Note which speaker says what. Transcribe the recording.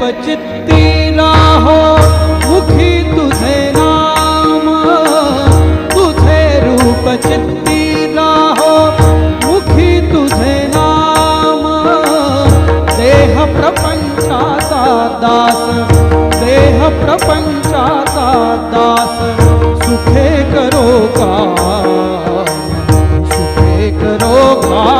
Speaker 1: बचती ना हो, मुखी तुझे नाम। तुझे रूप बचती ना हो, मुखी तुझे नाम। देह प्रपंचाचा दास, देह प्रपंचाचा दास। सुखे करो का सुखे करो का